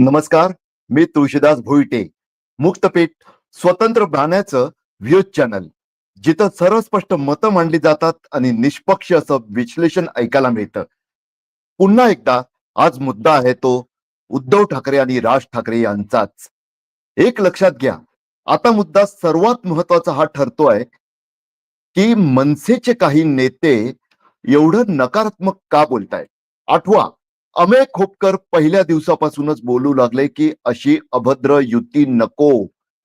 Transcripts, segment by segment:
नमस्कार मी तुळशीदास भोईटे. मुक्तपीठ स्वतंत्र प्राण्याचं views channel. जिथं सर्वस्पष्ट मतं मांडली जातात आणि निष्पक्ष असं विश्लेषण ऐकायला मिळतं. पुन्हा एकदा आज मुद्दा आहे तो उद्धव ठाकरे आणि राज ठाकरे यांचाच. एक लक्षात घ्या आता मुद्दा सर्वात महत्त्वाचा हा ठरतोय की मनसेचे काही नेते एवढं नकारात्मक का बोलतायत? आठवा अमेय खोपकर पहिल्या दिवसापासूनच बोलू लागले की अशी अभद्र युती नको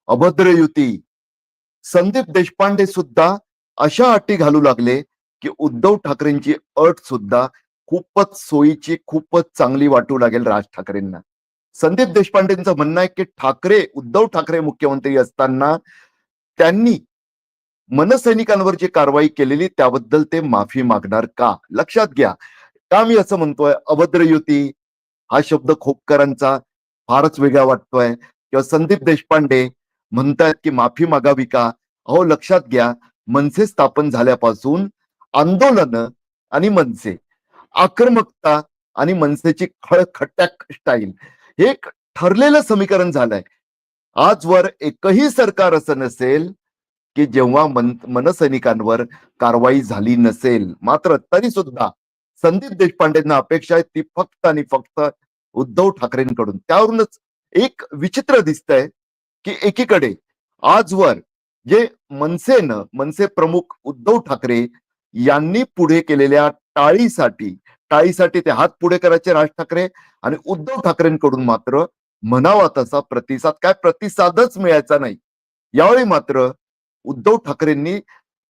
अभद्र युती. संदीप देशपांडे सुद्धा अशा अटी घालू लागले की उद्धव ठाकरेंची अट सुद्धा खूपच सोयीची खूपच चांगली वाटू लागेल राज ठाकरेंना. संदीप देशपांडेंचं म्हणणं आहे की ठाकरे उद्धव ठाकरे मुख्यमंत्री असताना त्यांनी मनसैनिकांवर जी कारवाई केलेली त्याबद्दल ते माफी मागणार का? लक्षात घ्या. का मी असं म्हणतोय अभद्र युती हा शब्द खोपकरांचा फारच वेगळा वाटतोय. किंवा संदीप देशपांडे म्हणतायत की माफी मागावी का? अहो लक्षात घ्या मनसे स्थापन झाल्यापासून आंदोलन आणि मनसे आक्रमकता आणि मनसेची खळखट्याक स्टाईल हे एक ठरलेलं समीकरण झालंय. आजवर एकही सरकार असं नसेल की जेव्हा मन मनसैनिकांवर कारवाई झाली नसेल मात्र तरी सुद्धा संदीप देशपांडेंना अपेक्षा आहे ती फक्त आणि फक्त उद्धव ठाकरेंकडून. त्यावरूनच एक विचित्र दिसतंय की एकीकडे आजवर जे मनसेनं मनसे प्रमुख उद्धव ठाकरे यांनी पुढे केलेल्या टाळीसाठी टाळीसाठी ते हात पुढे करायचे राज ठाकरे आणि उद्धव ठाकरेंकडून मात्र म्हणावा तसा प्रतिसाद. काय प्रतिसादच मिळायचा नाही. यावेळी मात्र उद्धव ठाकरेंनी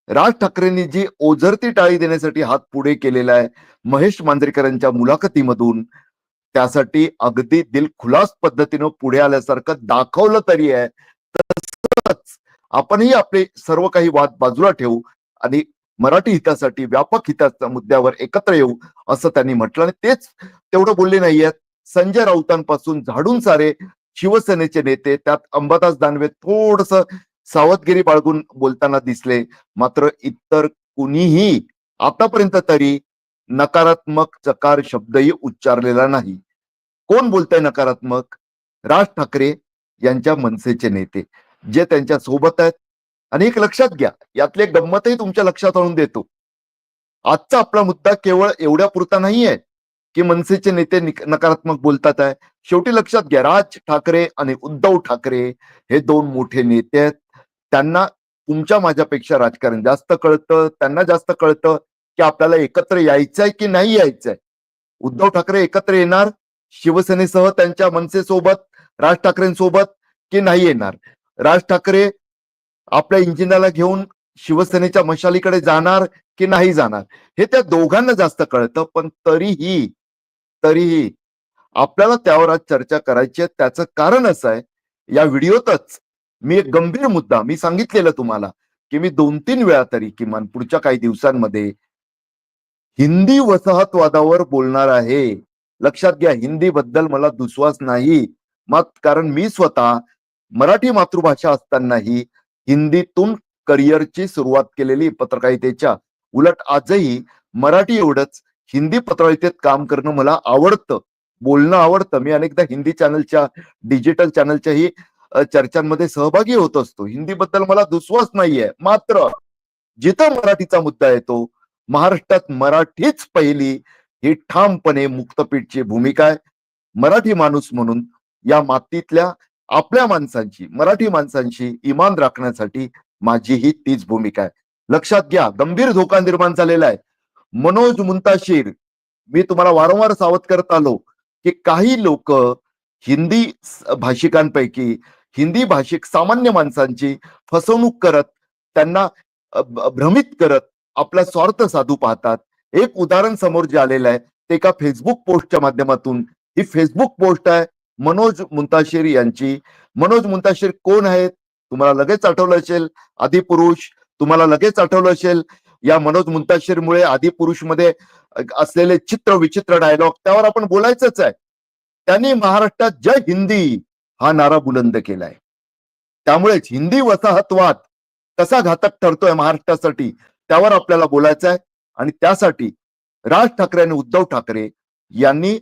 राज ठाकरेंनी जी ओझरती टाळी देण्यासाठी हात पुढे केलेला आहे महेश मांजरेकरांच्या मुलाखतीमधून त्यासाठी अगदी दिलखुलास पद्धतीनं पुढे आल्यासारखं दाखवलं तरी आहे. तसंच आपणही आपले सर्व काही वाद बाजूला ठेवू आणि मराठी हितासाठी व्यापक हिताच्या मुद्द्यावर एकत्र येऊ असं त्यांनी म्हटलं. आणि तेच तेवढं बोलले नाहीयेत संजय राऊतांपासून झाडून सारे शिवसेनेचे नेते त्यात अंबादास दानवे थोडस सावधगिरी बाळगून बोलताना दिसले. मात्र इतर कुणीही आतापर्यंत तरी नकारात्मक चकार शब्दही उच्चारलेला नाही. कोण बोलतंय नकारात्मक? राज ठाकरे यांच्या मनसेचे नेते. जे त्यांच्यासोबत आहेत. आणि एक लक्षात घ्या यातले गंमतही तुमच्या लक्षात आणून देतो. आजचा आपला मुद्दा केवळ एवढ्या पुरता नाहीये की मनसेचे नेते नकारात्मक बोलतात आहे. शेवटी लक्षात घ्या राज ठाकरे आणि उद्धव ठाकरे हे दोन मोठे नेते आहेत. त्यांना तुमच्या माझ्यापेक्षा राजकारण जास्त कळतं त्यांना जास्त कळतं की आपल्याला एकत्र यायचंय की नाही यायचंय. उद्धव ठाकरे एकत्र येणार शिवसेनेसह त्यांच्या मनसेसोबत राज ठाकरेंसोबत की नाही येणार? राज ठाकरे आपल्या इंजिनाला घेऊन शिवसेनेच्या मशालीकडे जाणार की नाही जाणार? हे त्या दोघांना जास्त कळतं पण तरीही तरीही आपल्याला त्यावर आज चर्चा करायची आहे. त्याचं कारण असं आहे या व्हिडिओतच मी एक गंभीर मुद्दा मी सांगितलेलं तुम्हाला की मी दोन तीन वेळा तरी किमान पुढच्या काही दिवसांमध्ये हिंदी वसाहतवादावर बोलणार आहे. लक्षात घ्या हिंदी बद्दल मला दुस्वास नाही. मग कारण मी स्वतः मराठी मातृभाषा असतानाही हिंदीतून करिअरची सुरुवात केलेली पत्रकारितेच्या उलट आजही मराठी एवढंच हिंदी पत्रकारितेत काम करणं मला आवडतं. बोलणं आवडतं. मी अनेकदा हिंदी चॅनलच्या डिजिटल चॅनलच्याही चर्चांमध्ये सहभागी होत असतो. हिंदीबद्दल मला दुस्वास नाहीये. मात्र जिथं मराठीचा मुद्दा येतो महाराष्ट्रात मराठीच पहिली ही ठामपणे मुक्तपीठची भूमिका आहे. मराठी माणूस म्हणून या मातीतल्या आपल्या माणसांची मराठी माणसांशी इमान राखण्यासाठी माझी ही तीच भूमिका आहे. लक्षात घ्या गंभीर धोका निर्माण झालेला आहे. मनोज मुंताशीर मी तुम्हाला वारंवार सावध करत आलो की काही लोक हिंदी भाषिकांपैकी हिंदी भाषिक सामान्य माणसांची फसवणूक करत त्यांना भ्रमित करत आपला स्वार्थ साधू पाहतात. एक उदाहरण समोर जे आलेलं आहे ते एका फेसबुक पोस्टच्या माध्यमातून. ही फेसबुक पोस्ट आहे मनोज मुंताशीर यांची. मनोज मुंताशीर कोण आहेत? तुम्हाला लगेच आठवलं असेल आदिपुरुष तुम्हाला लगेच आठवलं असेल या मनोज मुंताशीरमुळे आदिपुरुषमध्ये असलेले चित्र विचित्र डायलॉग त्यावर आपण बोलायचंच आहे. त्यांनी महाराष्ट्रात जय हिंदी. हा नारा बुलंद केलाय. त्यामुळेच हिंदी वसाहतवाद कसा घातक ठरतोय महाराष्ट्रासाठी त्यावर आपल्याला बोलायचं आहे आणि त्यासाठी राज ठाकरे आणि उद्धव ठाकरे यांनी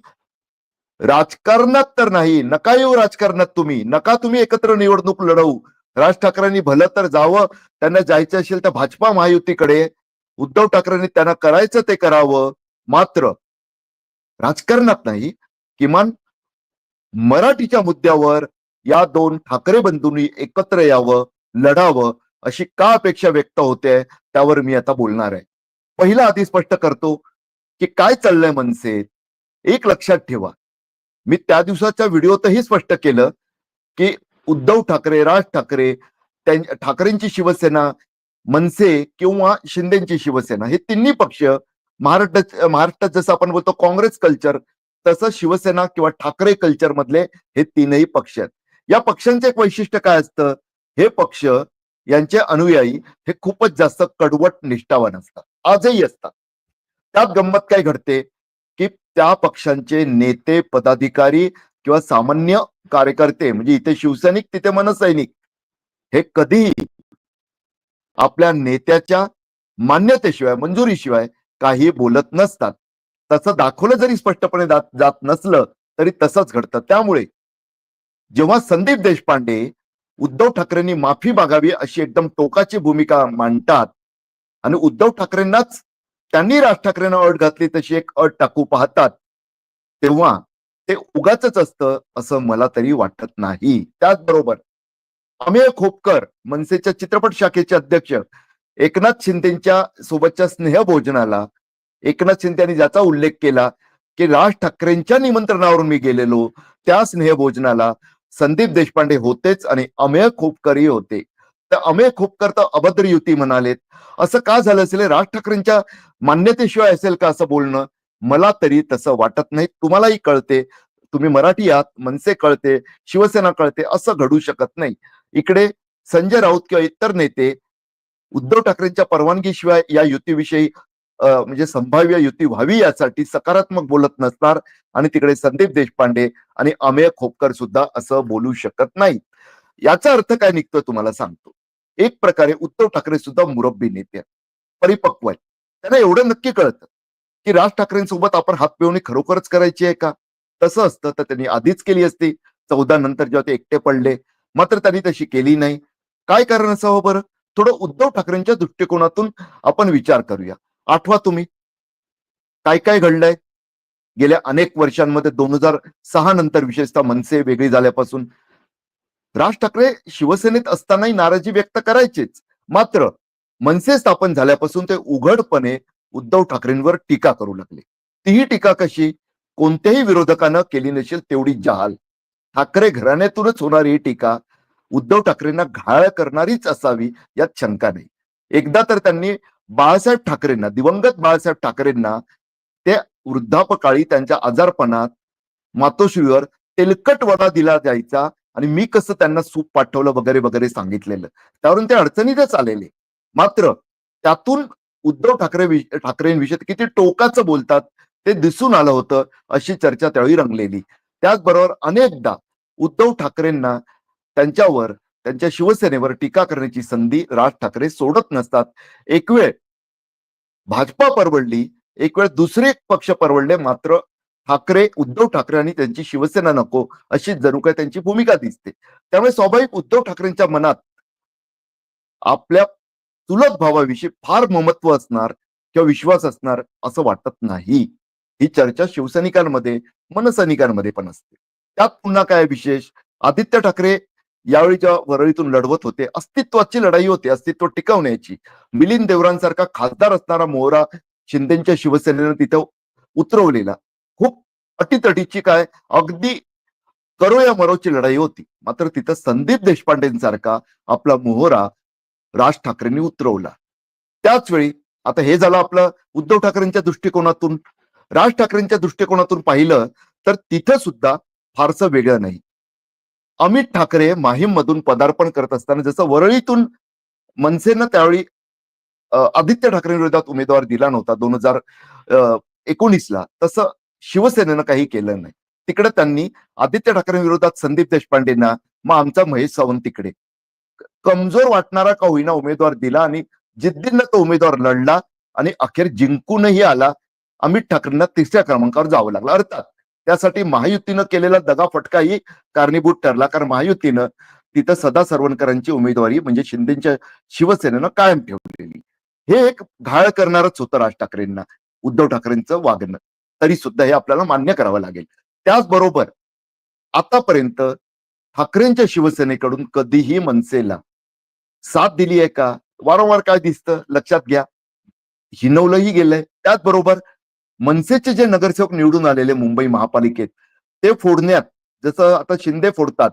राजकारणात तर नाही नका येऊ राजकारणात तुम्ही नका तुम्ही एकत्र निवडणूक लढवू. राज ठाकरेंनी भलं तर जावं त्यांना जायचं असेल तर भाजपा महायुतीकडे. उद्धव ठाकरेंनी त्यांना करायचं ते करावं. मात्र राजकारणात नाही किमान मराठीच्या मुद्द्यावर या दोन ठाकरे बंधूंनी एकत्र यावं लढावं अशी का अपेक्षा व्यक्त होते त्यावर मी आता बोलणार आहे. पहिला आधी स्पष्ट करतो की काय चाललंय मनसेत एक लक्षात ठेवा. मी त्या दिवसाच्या व्हिडिओतही स्पष्ट केलं की उद्धव ठाकरे राज ठाकरे ठाकरेंची शिवसेना मनसे किंवा शिंदेची शिवसेना हे तिन्ही पक्ष महाराष्ट्रात महाराष्ट्रात जसं आपण बोलतो काँग्रेस कल्चर तसं शिवसेना किंवा ठाकरे कल्चर मधले हे तीनही पक्ष आहेत. या पक्षांचे एक वैशिष्ट्य काय असतं? हे पक्ष यांचे अनुयायी हे खूपच जास्त कडवट निष्ठावान असतात. आजही असतात. त्यात गंमत काय घडते? की त्या पक्षांचे नेते पदाधिकारी किंवा सामान्य कार्यकर्ते म्हणजे इथे शिवसैनिक तिथे मनसैनिक हे कधीही आपल्या नेत्याच्या मान्यतेशिवाय मंजुरीशिवाय काही बोलत नसतात. तसं दाखवलं जरी स्पष्टपणे जात नसलं तरी तसंच घडतं. त्यामुळे जेव्हा संदीप देशपांडे उद्धव ठाकरेंनी माफी मागावी अशी एकदम टोकाची भूमिका मांडतात आणि उद्धव ठाकरेंनाच त्यांनी राज ठाकरेंना अट घातली तशी एक अट टाकू पाहतात तेव्हा ते उगाच असतं असं मला तरी वाटत नाही. त्याचबरोबर अमेय खोपकर मनसेच्या चित्रपट शाखेचे अध्यक्ष एकनाथ शिंदेच्या सोबतच्या स्नेहभोजनाला एकनाथ शिंदे यांनी ज्याचा उल्लेख केला की राज ठाकरेंच्या निमंत्रणावरून मी गेलेलो त्या स्नेहभोजनाला संदीप देशपांडे होतेच आणि अमेय खोपकरही होते. तर अमेय खोपकर तर अभद्र युती म्हणालेत. असं का झालं असेल? राज ठाकरेंच्या मान्यतेशिवाय असेल का असं बोलणं? मला तरी तसं वाटत नाही. तुम्हालाही कळते. तुम्ही मराठी आहात मनसे कळते शिवसेना कळते असं घडू शकत नाही. इकडे संजय राऊत किंवा इतर नेते उद्धव ठाकरेंच्या परवानगीशिवाय या युतीविषयी म्हणजे संभाव्य युती व्हावी यासाठी सकारात्मक बोलत नसणार आणि तिकडे संदीप देशपांडे आणि अमेय खोपकर सुद्धा असं बोलू शकत नाही. याचा अर्थ काय निघतोय तुम्हाला सांगतो. एक प्रकारे उद्धव ठाकरे सुद्धा मुरब्बी नेते परिपक्व आहेत. त्यांना एवढं नक्की कळतं की राज ठाकरेंसोबत आपण हातमिळवणी खरोखरच करायची आहे का? तसं असतं तर त्यांनी आधीच केली असती. चौदा नंतर जेव्हा ते एकटे पडले मात्र त्यांनी तशी केली नाही. काय कारण असावं बरं? थोडं उद्धव ठाकरेंच्या दृष्टिकोनातून आपण विचार करूया. आठवा तुम्ही. काय काय घडलंय? गेल्या अनेक वर्षांमध्ये दोन हजार सहा नंतर विशेषतः मनसे वेगळी झाल्यापासून राज ठाकरे शिवसेनेत असतानाही नाराजी व्यक्त करायचेच. मात्र मनसे स्थापन झाल्यापासून ते उघडपणे उद्धव ठाकरेंवर टीका करू लागले. तीही टीका कशी? कोणत्याही विरोधकानं केली नसेल तेवढी जहाल. ठाकरे घराण्यातूनच होणारी ही टीका उद्धव ठाकरेंना घाळ करणारीच असावी यात शंका नाही. एकदा तर त्यांनी बाळासाहेब ठाकरेंना दिवंगत बाळासाहेब ठाकरेंना ते वृद्धापकाळी त्यांच्या आजारपणात मातोश्रीवर तेलकट वडा दिला जायचा आणि मी कसं त्यांना सूप पाठवलं वगैरे वगैरे सांगितलेलं. त्यावरून ते अडचणीतच आलेले. मात्र त्यातून उद्धव ठाकरे ठाकरेंविषयी किती टोकाचं बोलतात ते दिसून आलं होतं अशी चर्चा त्यावेळी रंगलेली. त्याचबरोबर अनेकदा उद्धव ठाकरेंना त्यांच्यावर त्यांच्या शिवसेनेवर टीका करण्याची संधी राज ठाकरे सोडत नसतात. एक वेळ भाजपा परवडली एक वेळ दुसरे पक्ष परवडले मात्र ठाकरे उद्धव ठाकरे आणि त्यांची शिवसेना नको अशी जणू काय त्यांची भूमिका दिसते. त्यामुळे स्वाभाविक उद्धव ठाकरेंच्या मनात आपल्या चुलत भावाविषयी फार ममत्व असणार किंवा विश्वास असणार असं वाटत नाही. ही चर्चा शिवसैनिकांमध्ये मनसैनिकांमध्ये पण असते. त्यात पुन्हा काय विशेष? आदित्य ठाकरे यावेळी वरळीतून लढवत होते अस्तित्वाची लढाई होती अस्तित्व टिकवण्याची मिलिंद देवरांसारखा खासदार असणारा मोहरा शिंदेच्या शिवसेनेनं तिथं उतरवलेला. खूप अटीतटीची काय अगदी करो या मरोची लढाई होती. मात्र तिथं संदीप देशपांडेंसारखा आपला मोहरा राज ठाकरेंनी उतरवला. त्याच वेळी आता हे झालं आपलं उद्धव ठाकरेंच्या दृष्टिकोनातून. राज ठाकरेंच्या दृष्टिकोनातून पाहिलं तर तिथं सुद्धा फारसं वेगळं नाही. अमित ठाकरे माहीम मधून पदार्पण करत असताना जसं वरळीतून मनसेनं त्यावेळी आदित्य ठाकरे विरोधात उमेदवार दिला नव्हता दोन हजार एकोणीसला तसं शिवसेनेनं काही केलं नाही. तिकडे त्यांनी आदित्य ठाकरेंविरोधात संदीप देशपांडेंना मग आमचा महेश सावंत तिकडे. कमजोर वाटणारा का होईना उमेदवार दिला आणि जिद्दीनं तो उमेदवार लढला आणि अखेर जिंकूनही आला. अमित ठाकरेंना तिसऱ्या क्रमांकावर जावं लागलं. अर्थात त्यासाठी महायुतीनं केलेला दगाफटकाही कारणीभूत ठरला. कारण महायुतीनं तिथं सदा सरवणकरांची उमेदवारी म्हणजे शिंदेच्या शिवसेनेनं कायम ठेवलेली. हे एक घाळ करणारच होतं राज ठाकरेंना. उद्धव ठाकरेंचं वागणं. तरी सुद्धा हे आपल्याला मान्य करावं लागेल. त्याचबरोबर आतापर्यंत ठाकरेंच्या शिवसेनेकडून कधीही मनसेला साथ दिली आहे का? वारंवार काय दिसतं? लक्षात घ्या. हिनवलंही गेलंय. त्याचबरोबर मनसेचे जे नगरसेवक निवडून आलेले मुंबई महापालिकेत ते फोडण्यात जसं आता शिंदे फोडतात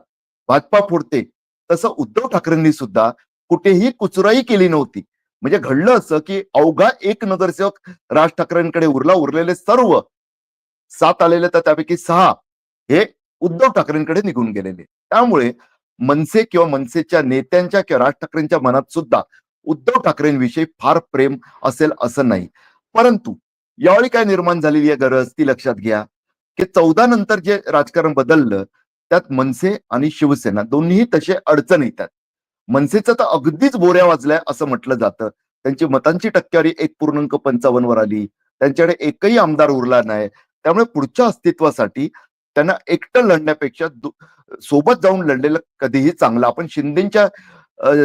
भाजपा फोडते तसं उद्धव ठाकरेंनी सुद्धा कुठेही कुचराई केली नव्हती. म्हणजे घडलं असं की अवघा एक नगरसेवक राज ठाकरेंकडे उरला उरलेले सर्व सात आलेले तर त्यापैकी सहा हे उद्धव ठाकरेंकडे निघून गेलेले. त्यामुळे मनसे किंवा मनसेच्या नेत्यांच्या किंवा राज ठाकरेंच्या मनात सुद्धा उद्धव ठाकरेंविषयी फार प्रेम असेल असं नाही. परंतु यावेळी काय निर्माण झालेली आहे गरज ती लक्षात घ्या. की चौदा नंतर जे राजकारण बदललं त्यात मनसे आणि शिवसेना दोन्ही तसे अडचण येतात. मनसेचं तर अगदीच बोऱ्या वाजल्या असं म्हटलं जातं. त्यांची मतांची टक्केवारी एक पूर्णांक पंचावन्न वर आली. त्यांच्याकडे एकही आमदार उरला नाही. त्यामुळे पुढच्या अस्तित्वासाठी त्यांना एकटं लढण्यापेक्षा सोबत जाऊन लढलेलं कधीही चांगलं. आपण शिंदेच्या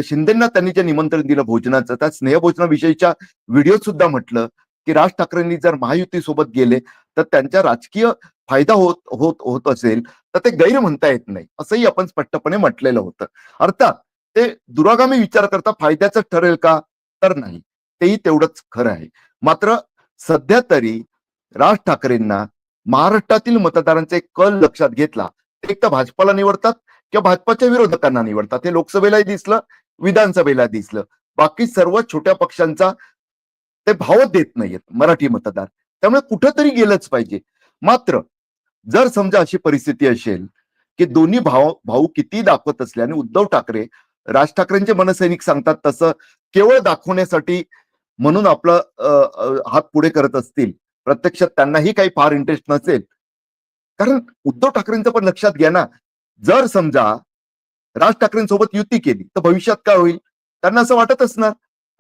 शिंदेना त्यांनी जे निमंत्रण दिलं भोजनाचं त्या स्नेहभोजनाविषयीच्या व्हिडिओ सुद्धा म्हटलं. की राज ठाकरेंनी जर महायुती सोबत गेले तर त्यांचा राजकीय फायदा होत होत होत असेल तर ते गैर म्हणता येत नाही असंही आपण स्पष्टपणे म्हटलेलं होतं. अर्थात ते दुरागामी विचार करता फायद्याचं ठरेल का? तर नाही. तेही तेवढंच खरं आहे. मात्र सध्या तरी राज ठाकरेंना महाराष्ट्रातील मतदारांचा एक कल लक्षात घेतला. ते एक तर भाजपाला निवडतात किंवा भाजपाच्या विरोधकांना निवडतात. हे लोकसभेलाही दिसलं विधानसभेला दिसलं. बाकी सर्व छोट्या पक्षांचा ते भाव देत नाहीयेत मराठी मतदार. त्यामुळे कुठंतरी गेलंच पाहिजे. मात्र जर समजा अशी परिस्थिती असेल की दोन्ही भाव भाऊ किती दाखवत असले आणि उद्धव ठाकरे राज ठाकरेंचे मनसैनिक सांगतात तसं केवळ दाखवण्यासाठी म्हणून आपलं हात पुढे करत असतील. प्रत्यक्षात त्यांनाही काही फार इंटरेस्ट नसेल. कारण उद्धव ठाकरेंचं पण लक्षात घ्या ना जर समजा राज ठाकरेंसोबत युती केली तर भविष्यात काय होईल? त्यांना असं वाटत असणार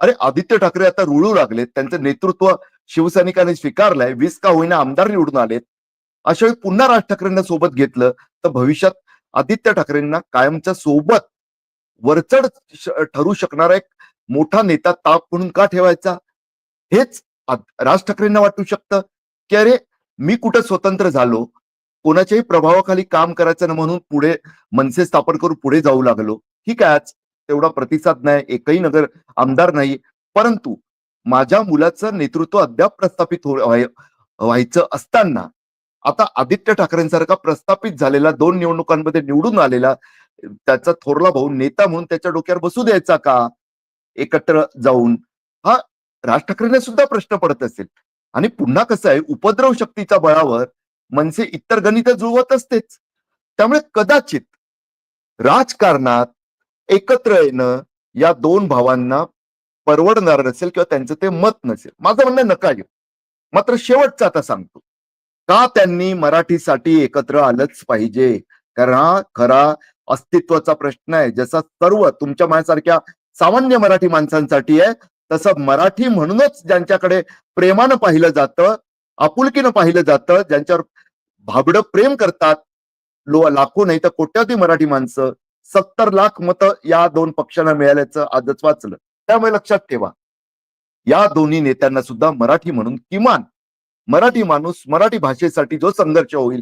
अरे आदित्य ठाकरे आता रुळू लागलेत. त्यांचं नेतृत्व शिवसैनिकांनी स्वीकारलंय. वीस का होईना आमदार निवडून आलेत. अशा वेळी पुन्हा राज ठाकरेंना सोबत घेतलं तर भविष्यात आदित्य ठाकरेंना कायमच्या सोबत वरचढ ठरू शकणारा एक मोठा नेता ताप म्हणून का ठेवायचा? हेच राज ठाकरेंना वाटू शकतं. की अरे मी कुठं स्वतंत्र झालो? कोणाच्याही प्रभावाखाली काम करायचं ना म्हणून पुढे मनसे स्थापन करून पुढे जाऊ लागलो. ठीक आहे आज तेवढा प्रतिसाद नाही एकही नगर आमदार नाही. परंतु माझ्या मुलाचं नेतृत्व अद्याप प्रस्थापित हो- व्हायचं असताना आता आदित्य ठाकरेंसारखा प्रस्थापित झालेला दोन निवडणुकांमध्ये निवडून आलेला त्याचा थोरला भाऊ नेता म्हणून त्याच्या डोक्यावर बसू द्यायचा का? एकत्र जाऊन. हा राज ठाकरेंना सुद्धा प्रश्न पडत असेल. आणि पुन्हा कसं आहे उपद्रव शक्तीच्या बळावर मनसे इतर गणित जुळवत असतेच. त्यामुळे कदाचित राजकारणात एकत्र येणं या दोन भावांना परवडणार नसेल किंवा त्यांचं ते मत नसेल. माझं म्हणणं नका येऊ मात्र शेवटचं आता सांगतो. का त्यांनी मराठीसाठी एकत्र आलंच पाहिजे? कारण हा खरा अस्तित्वाचा प्रश्न आहे. जसा सर्व तुमच्या माझ्यासारख्या सामान्य मराठी माणसांसाठी आहे तसं मराठी म्हणूनच ज्यांच्याकडे प्रेमानं पाहिलं जातं आपुलकीनं पाहिलं जातं ज्यांच्यावर भाबडं प्रेम करतात लो लाखो नाही तर कोट्यावधी मराठी माणसं सत्तर लाख मतं या दोन पक्षांना मिळाल्याचं आजच वाचलं. त्यामुळे लक्षात ठेवा. या दोन्ही नेत्यांना सुद्धा मराठी म्हणून किमान मराठी माणूस मराठी भाषेसाठी जो संघर्ष होईल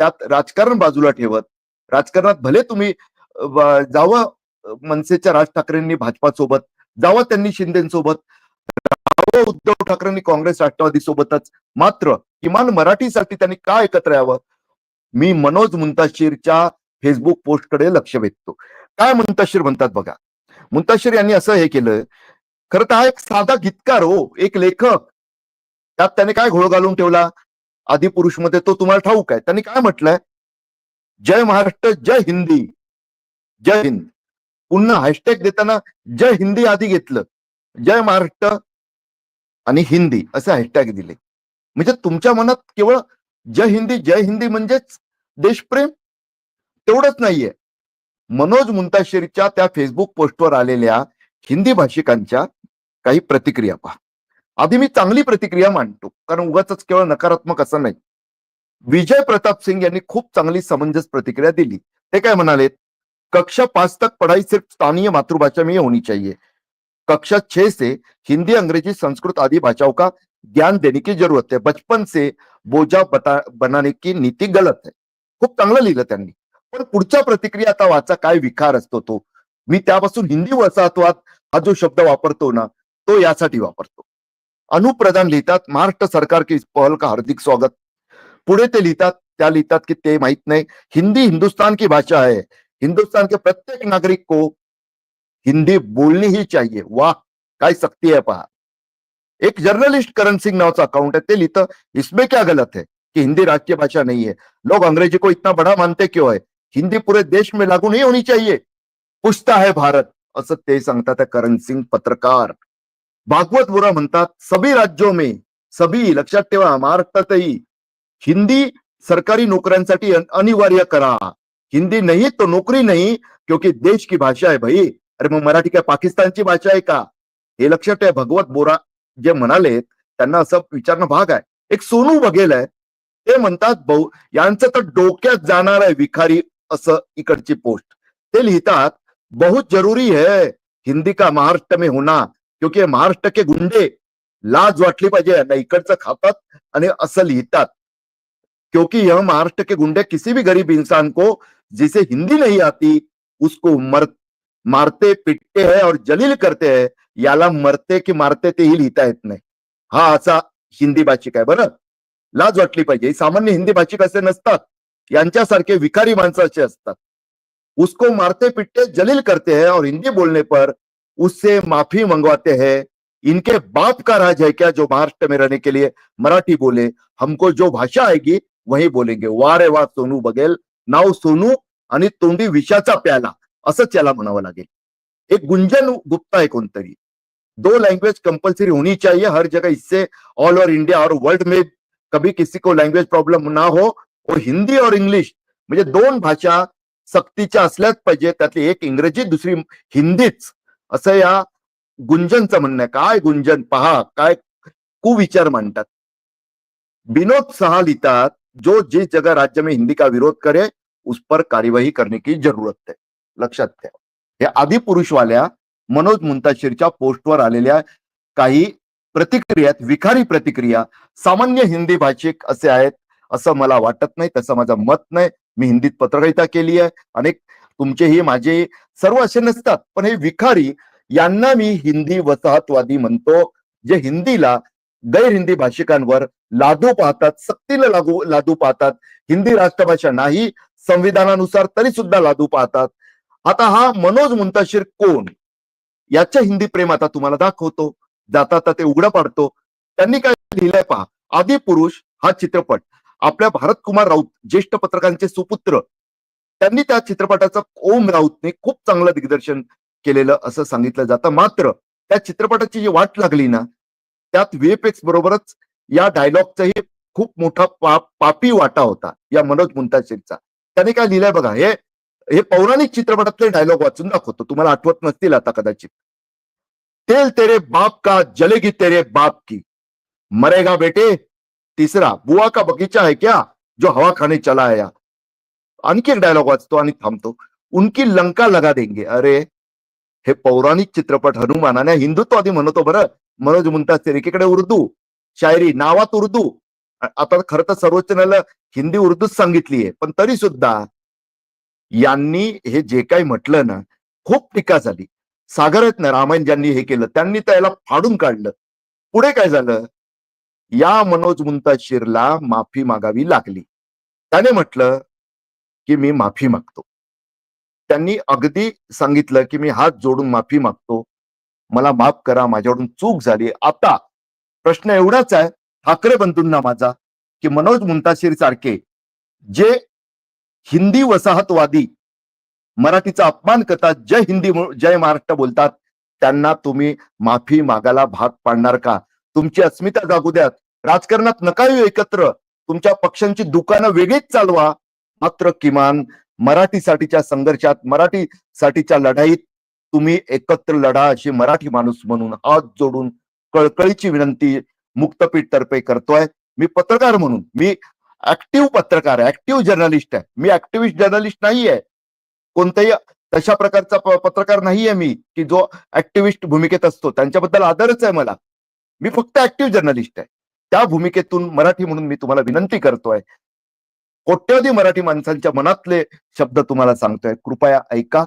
त्यात राजकारण बाजूला ठेवत राजकारणात भले तुम्ही जावं मनसेच्या राज ठाकरेंनी भाजपासोबत जावं त्यांनी शिंदेसोबत जावं उद्धव ठाकरेंनी काँग्रेस राष्ट्रवादी सोबतच मात्र किमान मराठीसाठी त्यांनी का एकत्र यावं? मी मनोज मुंताशीरच्या फेसबुक पोस्टकडे लक्ष वेधतो. काय मुंताशीर म्हणतात बघा. मुंताशीर यांनी असं हे केलं. खरं तर हा एक साधा गीतकार हो एक लेखक. त्यात त्याने काय घोळ घालून ठेवला? आदिपुरुषमध्ये तो तुम्हाला ठाऊक आहे. त्यांनी काय म्हटलंय? जय महाराष्ट्र जय हिंदी. जय हिंद. पुन्हा हॅशटॅग देताना जय हिंदी आधी घेतलं. जय महाराष्ट्र आणि हिंदी असे हॅशटॅग दिले. म्हणजे तुमच्या मनात केवळ जय हिंदी जय हिंदी म्हणजेच देशप्रेम? तेवढंच नाहीये. मनोज मुंताशीरच्या त्या फेसबुक पोस्टवर आलेल्या हिंदी भाषिकांच्या काही प्रतिक्रिया पहा. आधी मी चांगली प्रतिक्रिया मांडतो कारण उगाच केवळ नकारात्मक असं नाही. विजय प्रताप सिंग यांनी खूप चांगली समंजस प्रतिक्रिया दिली. ते काय म्हणाले कक्षा पाच तक पढ़ाई सिर्फ स्थानीय मातृभाषा में होनी चाहिए. कक्षा छह से हिंदी अंग्रेजी संस्कृत आदि भाषाओं का ज्ञान देने की जरूरत है. बचपन से बोझा बता बनाने की नीति गलत है. खूप चांगलं लिहिलं त्यांनी. पण पुढच्या प्रतिक्रिया आता वाचा काय विकार असतो तो? मी त्यापासून हिंदी वसाहतवाद हा जो शब्द वापरतो ना तो यासाठी वापरतो. अनुप्रधान लिहितात महाराष्ट्र सरकार की पहल का हार्दिक स्वागत? पुढे ते लिहितात त्या लिहितात की ते माहीत नाही. हिंदी हिंदुस्तान की भाषा है हिंदुस्तान के प्रत्येक नागरिक को हिंदी बोलनी ही चाहिए. वाह काय सक्ती आहे पहा. एक जर्नलिस्ट करण सिंह नावाचं अकाउंट आहे ते लिहितं इसमें क्या गलत है? कि हिंदी राष्ट्रीय भाषा नहीं है लोग अंग्रेजी को इतना बड़ा मानते क्यों है? हिंदी पूरे देश में लागू नहीं होनी चाहिए। पुछता है भारत असं ते सांगतात करण सिंग पत्रकार। भागवत बोरा म्हणतात सभी राज्यों में सभी लक्षात ठेवा महाराष्ट्रातही हिंदी सरकारी नोकऱ्यांसाठी अनिवार्य करा। हिंदी नाही तो नोकरी नाही क्योंकि देश की भाषा आहे भाई। अरे मग मराठी काय पाकिस्तानची भाषा आहे का? हे लक्षात ठेवा भगवत बोरा जे म्हणाले त्यांना असं विचारणं भाग आहे. एक सोनू बघेल आहे ते म्हणतात बहु यांचं तर डोक्यात जाणार आहे विखारी असं इकडची पोस्ट. ते लिहितात, बहुत ज़रूरी है हिंदी का महाराष्ट्र में होना, क्योंकि महाराष्ट्र के गुंडे लाज वाटली पाहिजे यांना इकडचं खातात आणि असं लिहितात. क्योंकि यह महाराष्ट्र के गुंडे किसी भी गरीब इंसान को, जिसे हिंदी नहीं आती, उसको मर, मारते, पिटते हैं और जलील करते हैं, याला मरते की मारते तेही लिहिता येत नाही. हा असा हिंदी भाषिक आहे, बरं? लाज वाटली पाहिजे. सामान्य हिंदी भाषिक असे नसतात. यांच्यासारखे विकारी माणसं असतात. उसको मारते पिटते जलील करते हैं और हिंदी बोलने पर उससे माफ़ी मंगवाते हैं. इनके बाप का राज है क्या जो महाराष्ट्र में रहने के लिए मराठी बोले? हमको जो भाषा आएगी, वही बोलेंगे। वारे वा, सोनू बघेल. नाव सोनू आणि तोंडी विषाचा प्याला. असंच याला म्हणावं लागेल. एक गुंजन गुप्ता है कोणतरी. दो लैंग्वेज कंपलसरी होनी चाहिए. हर जगह इससे ऑल ओवर इंडिया और वर्ल्ड में कभी किसी को लैंग्वेज प्रॉब्लेम ना हो. हिंदी और इंग्लिश म्हणजे दोन भाषा सक्तीच्या असल्याच पाहिजे त्यातली एक इंग्रजी दुसरी हिंदीच. असं या गुंजनचं म्हणणं आहे. काय गुंजन? पहा काय कुविचार मांडतात. विनोद सहा लिहितात जो जिस जगह राज्य में हिंदी का विरोध करे उस पर कार्यवाही करने की जरूरत है. लक्षात ठेवा. हे आदि पुरुषवाल्या मनोज मुंताशीरच्या पोस्टवर आलेल्या काही प्रतिक्रियात विखारी प्रतिक्रिया. सामान्य हिंदी भाषिक असे आहेत असं मला वाटत नाही तसं माझं मत नाही. मी हिंदीत पत्रकारिता केली आहे. अनेक तुमचेही माझे सर्व असे नसतात. पण हे विखारी यांना मी हिंदी वसाहतवादी म्हणतो जे हिंदीला गैर हिंदी भाषिकांवर लादू पाहतात सक्तीला लागू लादू पाहतात. हिंदी राष्ट्रभाषा नाही संविधानानुसार तरी सुद्धा लादू पाहतात. आता हा मनोज मुंताशीर कोण? याच्या हिंदी प्रेम आता तुम्हाला दाखवतो. जाता ते उघडं पाडतो. त्यांनी काय लिहिलंय पहा. आदिपुरुष हा चित्रपट. आपल्या भारत कुमार राऊत ज्येष्ठ पत्रकारांचे सुपुत्र त्यांनी त्या चित्रपटाचं ओम राऊतने खूप चांगलं दिग्दर्शन केलेलं असं सांगितलं जातं. मात्र त्या चित्रपटाची जी वाट लागली ना त्यात व्हीएफएक्स बरोबरच या डायलॉगचाही खूप मोठा पाप पापी वाटा होता या मनोज मुंताशीरचा त्याने काय लिहिलंय बघा हे हे पौराणिक चित्रपटातले डायलॉग वाचून दाखवतो. तुम्हाला आठवत नसतील आता कदाचित. तेल तेरे बाप का जलेगी तेरे बाप की. मरेगा बेटे तिसरा बुआ का बगीचा है क्या जो हवा खाने चला आया? आणखी एक डायलॉग वाचतो आणि थांबतो. उनकी लंका लगा देंगे. अरे हे पौराणिक चित्रपट हनुमानाने हिंदुत्ववादी म्हणतो बरं. मनोज मुंताज एकीकडे उर्दू शायरी नावात उर्दू. आता खरं तर सर्वोच्च न्यायालय हिंदी उर्दूच सांगितली आहे. पण तरी सुद्धा यांनी हे जे काही म्हटलं ना खूप टीका झाली. सागरत्न ना रामायण ज्यांनी हे केलं त्यांनी त्याला फाडून काढलं. पुढे काय झालं? या मनोज मुंताशीरला माफी मागावी लागली. त्याने म्हटलं की मी माफी मागतो. त्यांनी अगदी सांगितलं की मी हात जोडून माफी मागतो. मला माफ करा माझ्याकडून चूक झाली. आता प्रश्न एवढाच आहे ठाकरे बंधूंना माझा की मनोज मुंताशीर सारखे जे हिंदी वसाहतवादी मराठीचा अपमान करतात जय हिंदी जय महाराष्ट्र बोलतात त्यांना तुम्ही माफी मागायला भाग पाडणार का? तुमची अस्मिता जागू द्यात. राजकारणात नका येऊ एकत्र. तुमच्या पक्षांची दुकानं वेगळीच चालवा. मात्र किमान मराठीसाठीच्या संघर्षात मराठीसाठीच्या लढाईत तुम्ही एकत्र लढा अशी मराठी माणूस म्हणून हात जोडून कळकळीची विनंती मुक्तपीठ तर्फे करतोय. मी पत्रकार म्हणून मी ऍक्टिव्ह पत्रकार आहे ऍक्टिव्ह जर्नलिस्ट आहे. मी ऍक्टिव्हिस्ट जर्नलिस्ट नाहीये. कोणत्याही तशा प्रकारचा पत्रकार नाहीये मी की जो ऍक्टिव्हिस्ट भूमिकेत असतो. त्यांच्याबद्दल आदरच आहे मला. मी फक्त ऍक्टिव्ह जर्नलिस्ट आहे. त्या भूमिकेतून मराठी म्हणून मी तुम्हाला विनंती करतोय. कोट्यवधी मराठी माणसांच्या मनातले शब्द तुम्हाला सांगतोय. कृपया ऐका.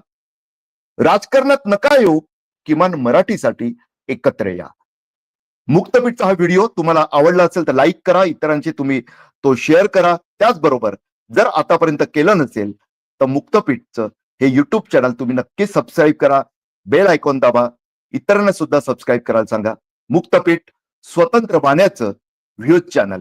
राजकारणात नका येऊ. किमान मराठीसाठी एकत्र या. मुक्तपीठचा हा व्हिडिओ तुम्हाला आवडला असेल तर लाईक करा. इतरांशी तुम्ही तो शेअर करा. त्याचबरोबर जर आतापर्यंत केलं नसेल तर मुक्तपीठचं हे युट्यूब चॅनल तुम्ही नक्की सबस्क्राईब करा. बेल आयकॉन दाबा. इतरांना सुद्धा सबस्क्राईब करायला सांगा. मुक्तपीठ स्वतंत्र वाण्याचं व्ह्यूज चॅनल.